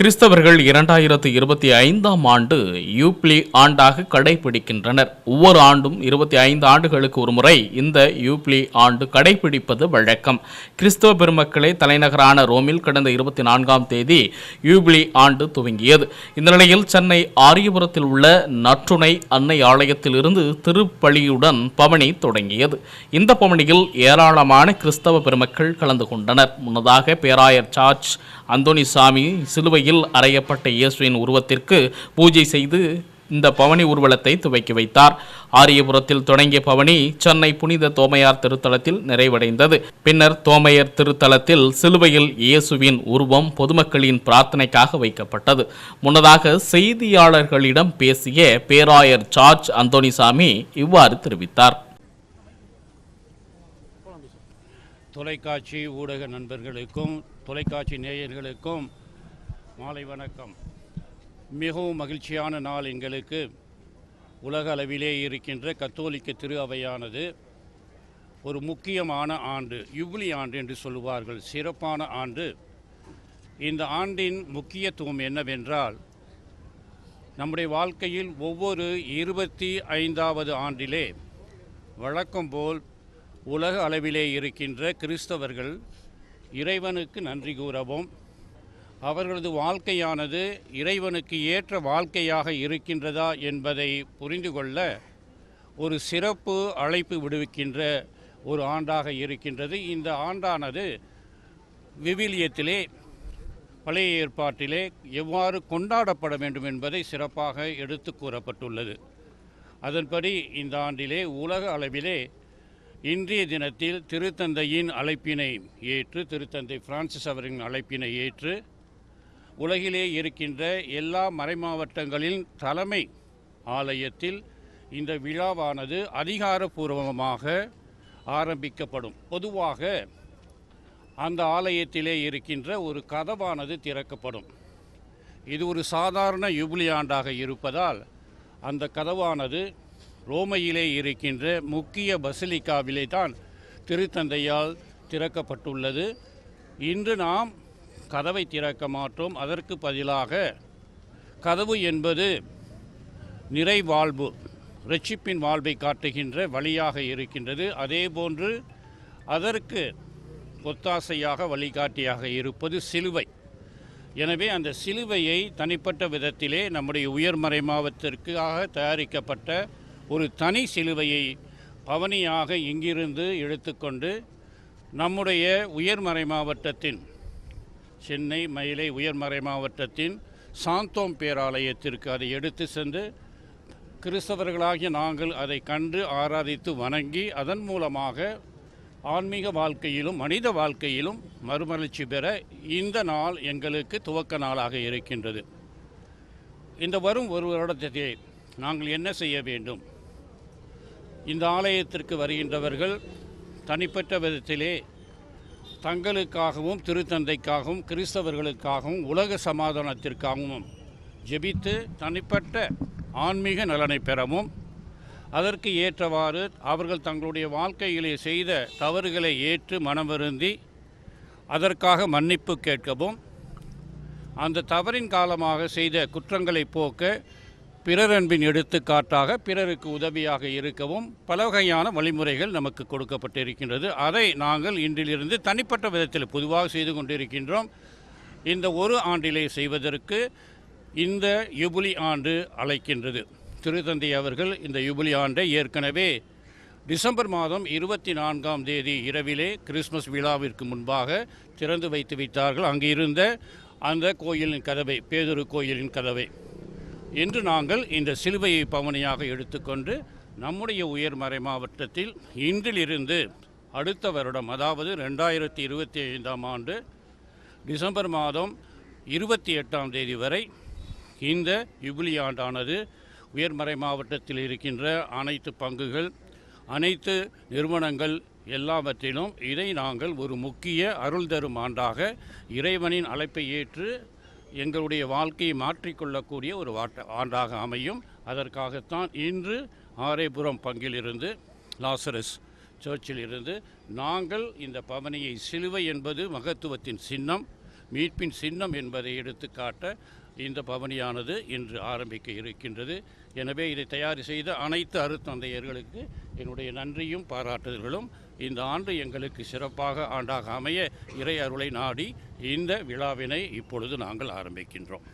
கிறிஸ்தவர்கள் இரண்டாயிரத்து இருபத்தி ஐந்தாம் ஆண்டு யூப்ளி ஆண்டாக கடைபிடிக்கின்றனர். ஒவ்வொரு ஆண்டும் இருபத்தி ஐந்து ஆண்டுகளுக்கு ஒரு முறை இந்த யூப்ளி ஆண்டு கடைபிடிப்பது வழக்கம். கிறிஸ்தவ பெருமக்களை தலைநகரான ரோமில் கடந்த இருபத்தி நான்காம் தேதி யூப்ளி ஆண்டு துவங்கியது. இந்த நிலையில் சென்னை ஆரியபுரத்தில் உள்ள நற்றுணை அன்னை ஆலயத்திலிருந்து திருப்பலியுடன் பவனி தொடங்கியது. இந்த பவனியில் ஏராளமான கிறிஸ்தவ பெருமக்கள் கலந்து கொண்டனர். முன்னதாக பேராயர் சார்ஜ் அந்தோனிசாமி சிலுவையில் அறையப்பட்ட இயேசுவின் உருவத்திற்கு பூஜை செய்து இந்த பவனி ஊர்வலத்தை துவக்கி வைத்தார். ஆரியபுரத்தில் தொடங்கிய பவனி சென்னை புனித தோமையார் திருத்தலத்தில் நிறைவடைந்தது. பின்னர் தோமையர் திருத்தலத்தில் சிலுவையில் இயேசுவின் உருவம் பொதுமக்களின் பிரார்த்தனைக்காக வைக்கப்பட்டது. முன்னதாக செய்தியாளர்களிடம் பேசிய பேராயர் சார்ஜ் அந்தோனிசாமி இவ்வாறு தெரிவித்தார். தொலைக்காட்சி ஊடக நண்பர்களுக்கும் தொலைக்காட்சி நேயர்களுக்கும் மாலை வணக்கம். மிகவும் மகிழ்ச்சியான நாள் எங்களுக்கு. உலக அளவிலே இருக்கின்ற கத்தோலிக்க திரு அவையானது ஒரு முக்கியமான ஆண்டு யுபிலி ஆண்டு என்று சொல்லுவார்கள். சிறப்பான ஆண்டு. இந்த ஆண்டின் முக்கியத்துவம் என்னவென்றால் நம்முடைய வாழ்க்கையில் ஒவ்வொரு இருபத்தி ஐந்தாவது ஆண்டிலே வழக்கம் போல் உலக அளவிலே இருக்கின்ற கிறிஸ்தவர்கள் இறைவனுக்கு நன்றி கூறவும். அவர்களது வாழ்க்கையானது இறைவனுக்கு ஏற்ற வாழ்க்கையாக இருக்கின்றதா என்பதை புரிந்து கொள்ள ஒரு சிறப்பு அழைப்பு விடுவிக்கின்ற ஒரு ஆண்டாக இருக்கின்றது. இந்த ஆண்டானது விவிலியத்திலே பழைய ஏற்பாட்டிலே எவ்வாறு கொண்டாடப்பட வேண்டும் என்பதை சிறப்பாக எடுத்து கூறப்பட்டுள்ளது. அதன்படி இந்த ஆண்டிலே உலக அளவிலே இன்றைய தினத்தில் திருத்தந்தையின் அழைப்பினை ஏற்று திருத்தந்தை பிரான்சிஸ் அவரின் அழைப்பினை ஏற்று உலகிலே இருக்கின்ற எல்லா மறைமாவட்டங்களின் தலைமை ஆலயத்தில் இந்த விழாவானது அதிகாரபூர்வமாக ஆரம்பிக்கப்படும். பொதுவாக அந்த ஆலயத்திலே இருக்கின்ற ஒரு கதவானது திறக்கப்படும். இது ஒரு சாதாரண யுபிலி ஆண்டாக இருப்பதால் அந்த கதவானது ரோமையிலே இருக்கின்ற முக்கிய பசிலிக்காவிலே தான் திருத்தந்தையால் திறக்கப்பட்டுள்ளது. இன்று நாம் கதவை திறக்க மாட்டோம். அதற்கு பதிலாக கதவு என்பது நிறைவாழ்வு ரட்சிப்பின் வாழ்வை காட்டுகின்ற வழியாக இருக்கின்றது. அதேபோன்று அதற்கு ஒத்தாசையாக வழிகாட்டியாக இருப்பது சிலுவை. எனவே அந்த சிலுவையை தனிப்பட்ட விதத்திலே நம்முடைய உயர்மறை மாவத்திற்காக தயாரிக்கப்பட்ட ஒரு தனி சிலுவையை பவனியாக இங்கிருந்து எடுத்துக்கொண்டு நம்முடைய உயர்மறை மாவட்டத்தின் சென்னை மயிலை உயர்மறை மாவட்டத்தின் சாந்தோம் பேராலயத்திற்கு அதை எடுத்து சென்று கிறிஸ்தவர்களாகிய நாங்கள் அதை கண்டு ஆராதித்து வணங்கி அதன் மூலமாக ஆன்மீக வாழ்க்கையிலும் மனித வாழ்க்கையிலும் மறுமலர்ச்சி பெற இந்த நாள் எங்களுக்கு துவக்க நாளாக இருக்கின்றது. இந்த வரும் ஒரு வருடத்தை நாங்கள் என்ன செய்ய வேண்டும்? இந்த ஆலயத்திற்கு வருகின்றவர்கள் தனிப்பட்ட விதத்திலே தங்களுக்காகவும் திருத்தந்தைக்காகவும் கிறிஸ்தவர்களுக்காகவும் உலக சமாதானத்திற்காகவும் ஜெபித்து தனிப்பட்ட ஆன்மீக நலனை பெறவும் அதற்கு ஏற்றவாறு அவர்கள் தங்களுடைய வாழ்க்கையிலே செய்த தவறுகளை ஏற்று மனவருந்தி அதற்காக மன்னிப்பு கேட்கவும் அந்த தவறின் காலமாக செய்த குற்றங்களை போக்க பிறரன்பின் எடுத்துக்காட்டாக பிறருக்கு உதவியாக இருக்கவும் பல வகையான வழிமுறைகள் நமக்கு கொடுக்கப்பட்டிருக்கின்றது. அதை நாங்கள் இன்றிலிருந்து தனிப்பட்ட விதத்தில் பொதுவாக செய்து கொண்டிருக்கின்றோம். இந்த ஒரு ஆண்டிலே செய்வதற்கு இந்த யுபிலி ஆண்டு அழைக்கின்றது. திருத்தந்தை அவர்கள் இந்த யுபிலி ஆண்டை ஏற்கனவே டிசம்பர் மாதம் இருபத்தி நான்காம் தேதி இரவிலே கிறிஸ்மஸ் விழாவிற்கு முன்பாக திறந்து வைத்து விட்டார்கள். அங்கு இருந்த அந்த கோயிலின் கதவை பேதொரு கோயிலின் கதவை. இன்று நாங்கள் இந்த சிலுவையை பவனியாக எடுத்துக்கொண்டு நம்முடைய உயர்மறை மாவட்டத்தில் இன்றிலிருந்து அடுத்த வருடம் அதாவது ரெண்டாயிரத்தி இருபத்தி ஐந்தாம் ஆண்டு டிசம்பர் மாதம் இருபத்தி எட்டாம் தேதி வரை இந்த யுபிலி ஆண்டானது உயர்மறை மாவட்டத்தில் இருக்கின்ற அனைத்து பங்குகள் அனைத்து நிறுவனங்கள் எல்லாவற்றிலும் இதை நாங்கள் ஒரு முக்கிய அருள் தரும் ஆண்டாக இறைவனின் அழைப்பை ஏற்று எங்களுடைய வாழ்க்கையை மாற்றிக்கொள்ளக்கூடிய ஒரு வாட்ட ஆண்டாக அமையும். அதற்காகத்தான் இன்று ஆரேபுரம் பங்கிலிருந்து லாசரஸ் சர்ச்சில் இருந்து நாங்கள் இந்த பவனியை சிலுவை என்பது மகத்துவத்தின் சின்னம் மீட்பின் சின்னம் என்பதை எடுத்துக்காட்ட இந்த பவனியானது இன்று ஆரம்பிக்க இருக்கின்றது. எனவே இதை தயார் செய்த அனைத்து அருத்தந்தையர்களுக்கு என்னுடைய நன்றியும் பாராட்டுதல்களும். இந்த ஆண்டு எங்களுக்கு சிறப்பாக ஆண்டாக அமைய இறை அருளை நாடி இந்த விழாவினை இப்பொழுது நாங்கள் ஆரம்பிக்கின்றோம்.